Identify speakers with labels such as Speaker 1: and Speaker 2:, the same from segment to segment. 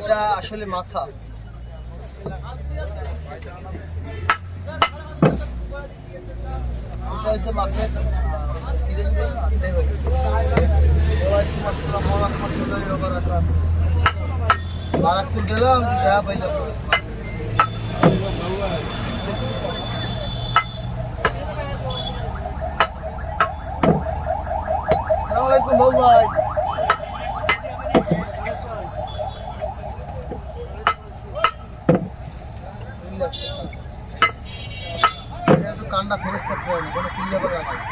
Speaker 1: এটা আসলে মাথা। এটা হচ্ছে মাছের বারাকপুর গেলাম দেখা পাইলাম সালাম আলাইকুম বাবু ভাই এটা একটু কান্না ফেরেস থাকতে হবে কোনো করে রাখা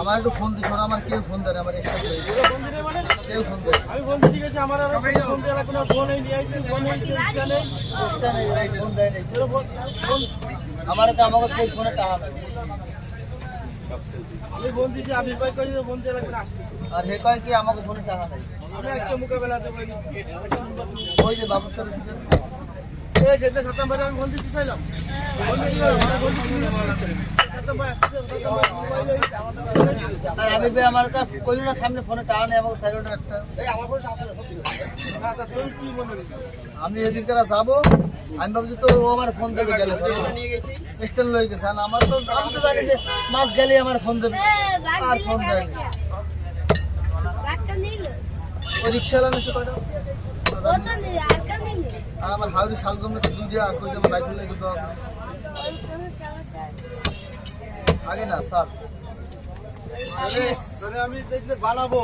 Speaker 1: আমার একটু ফোন দিস ওরা আমার কেউ ফোন দেয় আমার এক্সট্রা কেউ ফোন দেয়
Speaker 2: আমি বলতে ঠিক আছে আমার ফোন দেওয়ার কোনো ফোন নিয়ে ফোন এই কেউ ইচ্ছা নেই।
Speaker 1: নেই, ফোন দেয় নাই।
Speaker 2: ফোন
Speaker 1: আমার তো আমাকে কেউ ফোনে টাকা
Speaker 2: আমি ফোন দিছি ভাই কই যে ফোন দিয়ে লাগবে
Speaker 1: আর হে কয় কি আমাকে ফোনে টাকা দেয়?
Speaker 2: আমি আজকে মোকাবেলা দেবো
Speaker 1: ওই যে বাবুর সাথে
Speaker 2: এই যেতে সাতাম আমি ফোন দিতে চাইলাম। ফোন দিতে ফোন দিতে
Speaker 1: আর আমি ভাই আমার কাছে কইলো না সামনে ফোনে টাকা নেই আমাকে সাইড একটা
Speaker 2: আমার ফোন আসলে সত্যি কথা তুই কি করিস
Speaker 1: আমি এদিকে যাব। আমি ভাবছি তো ও আমার ফোন দেবে গেলে
Speaker 2: গেছি
Speaker 1: স্ট্যান্ড লয়ে গেছে। আমার তো আমি তো জানি যে মাছ গেলে আমার ফোন দেবে। আর ফোন রিক্সাওয়ালা কয়টা? আর আমার হাওড়ি শালগম নিচ্ছে দুইটা আর কইছে আমার বাইক নিয়ে দুটো। আগে না স্যার।
Speaker 2: আমি দেখলে বানাবো।